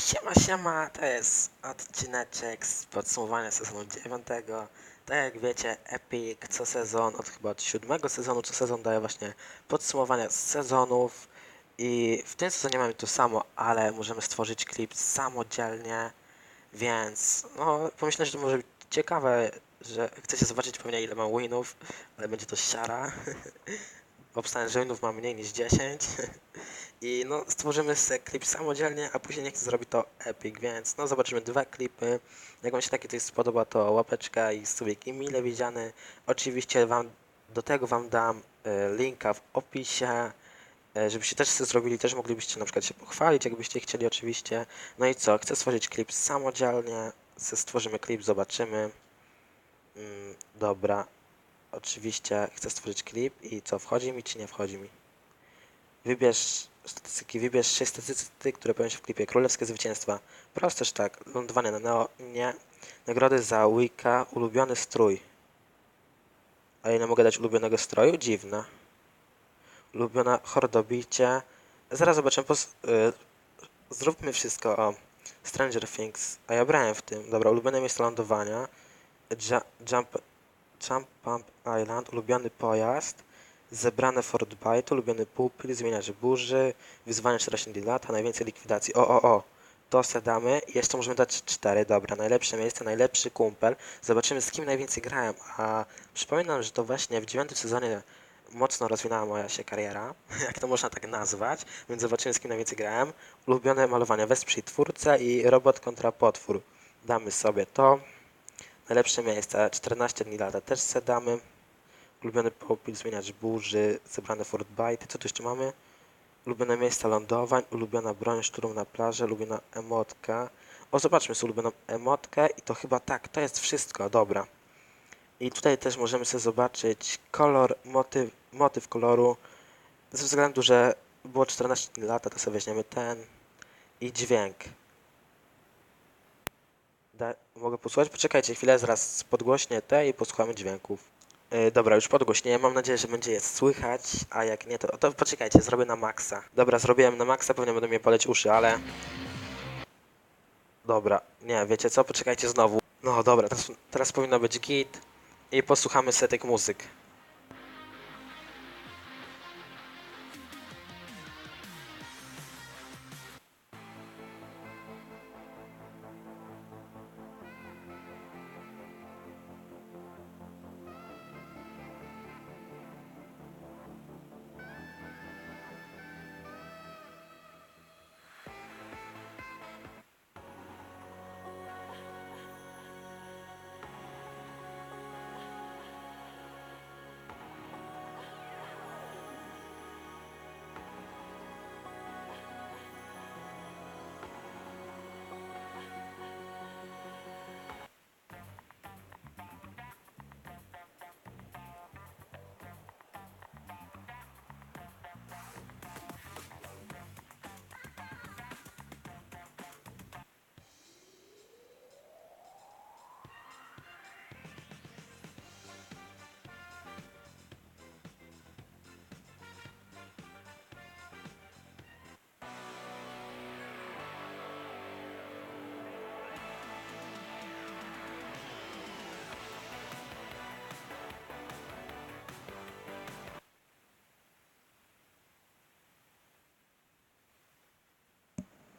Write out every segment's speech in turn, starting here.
Siema, siema, to jest odcineczek z podsumowania sezonu 9. Tak jak wiecie, Epic co sezon, od chyba od siódmego sezonu, co sezon daje właśnie podsumowania z sezonów. I w tym sezonie mamy to samo, ale możemy stworzyć klip samodzielnie, więc no, pomyślę, że to może być ciekawe, że chcecie zobaczyć pewnie ile mam winów, ale będzie to siara. Obstawiam, że winów mam mniej niż 10. I no, stworzymy klip samodzielnie, a później niech zrobi to Epic, więc no zobaczymy dwa klipy. Jak wam się taki coś spodoba, to łapeczka i subik i mile widziany. Oczywiście wam do tego wam dam e, linka w opisie, e, żebyście też sobie zrobili, też moglibyście na przykład się pochwalić, jakbyście chcieli oczywiście. No i co, chcę stworzyć klip samodzielnie, stworzymy klip, zobaczymy. Mm, dobra, oczywiście chcę stworzyć klip i co, wchodzi mi czy nie wchodzi mi? Wybierz statystyki, wybierz 6 statystyk, które pojawią się w klipie. Królewskie zwycięstwa. Prosteż tak. Lądowanie na Neo, nie. Nagrody za Wicca, ulubiony strój. A ja nie mogę dać ulubionego stroju? Dziwne. Ulubiona hordobicie. Zaraz zobaczymy. Pos- y- zróbmy wszystko o Stranger Things. A ja brałem w tym. Dobra, ulubione miejsce lądowania. Ju- jump, jump Pump Island, ulubiony pojazd. Zebrane Fort Bite, ulubiony pupil, zmieniacz burzy, wyzwanie 40 lata, najwięcej likwidacji. O, o, o, to se damy. Jeszcze możemy dać 4, dobra, najlepsze miejsce, najlepszy kumpel. Zobaczymy z kim najwięcej grałem, a przypominam, że to właśnie w dziewiątym sezonie mocno rozwinęła moja się kariera, jak to można tak nazwać, więc zobaczymy z kim najwięcej grałem. Ulubione malowania, wesprzyj twórcę i robot kontra potwór. Damy sobie to. Najlepsze miejsce, 14 dni lata też se damy. Ulubiony popil, zmieniacz burzy, zebrane Fort Bite. Co tu jeszcze mamy? Ulubione miejsca lądowań, ulubiona broń, szturm na plaży, ulubiona emotka. O, zobaczmy sobie ulubioną emotkę i to chyba tak, to jest wszystko, dobra. I tutaj też możemy sobie zobaczyć kolor, motyw, motyw koloru. Ze względu, że było 14 lata, to sobie weźmiemy ten. I dźwięk. Da, mogę posłuchać? Poczekajcie chwilę, zaraz podgłośnię te i posłuchamy dźwięków. Yy, dobra, już podgłośnię. Mam nadzieję, że będzie je słychać, a jak nie, to, to poczekajcie, zrobię na maksa. Dobra, zrobiłem na maksa, pewnie będą mnie poleć uszy, ale... Dobra, nie, wiecie co? Poczekajcie znowu. No dobra, teraz, teraz powinno być git i posłuchamy setek muzyk.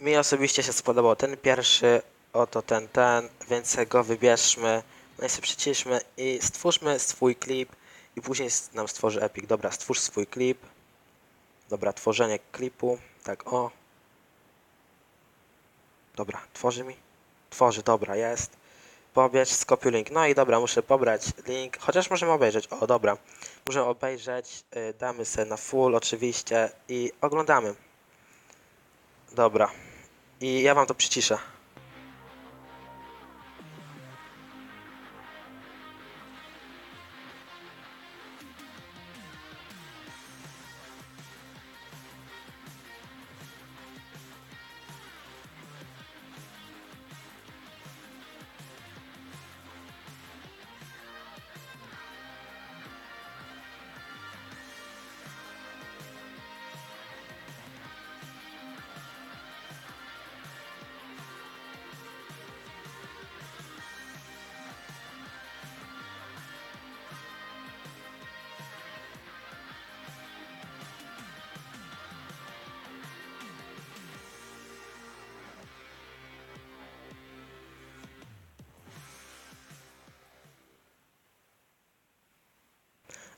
Mi osobiście się spodobał ten pierwszy, oto ten, ten, więc go wybierzmy, no i sobie przyciszmy i stwórzmy swój klip i później nam stworzy Epic. Dobra, stwórz swój klip. Dobra, tworzenie klipu, tak o. Dobra, tworzy mi? Tworzy, dobra, jest. Pobierz, skopiuj link. No i dobra, muszę pobrać link, chociaż możemy obejrzeć. O, dobra. Możemy obejrzeć, y, damy sobie na full oczywiście i oglądamy. Dobra. I ja wam to przyciszę.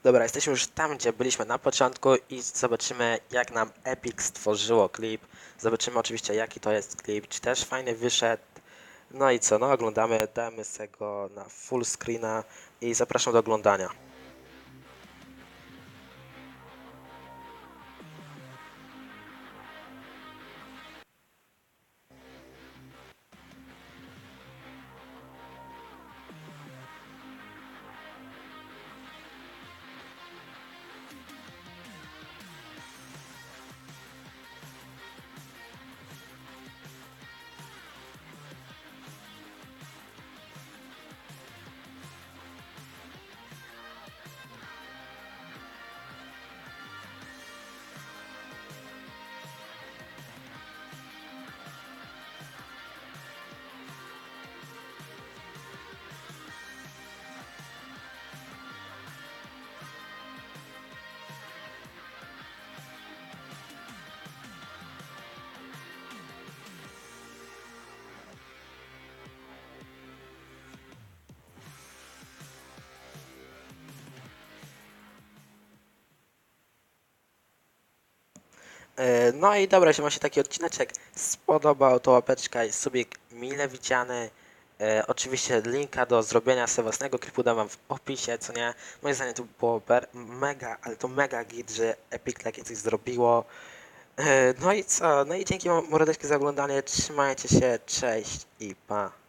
Dobra, jesteśmy już tam, gdzie byliśmy na początku i zobaczymy, jak nam Epic stworzyło klip. Zobaczymy oczywiście, jaki to jest klip, czy też fajny wyszedł. No i co, no oglądamy, damy z tego na full screena i zapraszam do oglądania. No i dobra, jeśli Wam się taki odcineczek spodobał, to łapeczka i subik mile widziany. E, oczywiście linka do zrobienia sobie własnego klipu dam Wam w opisie, co nie? Moim zdaniem to było mega, ale to mega git, że Epic takie coś zrobiło. E, no i co? No i dzięki mordeczki za oglądanie. Trzymajcie się, cześć i pa.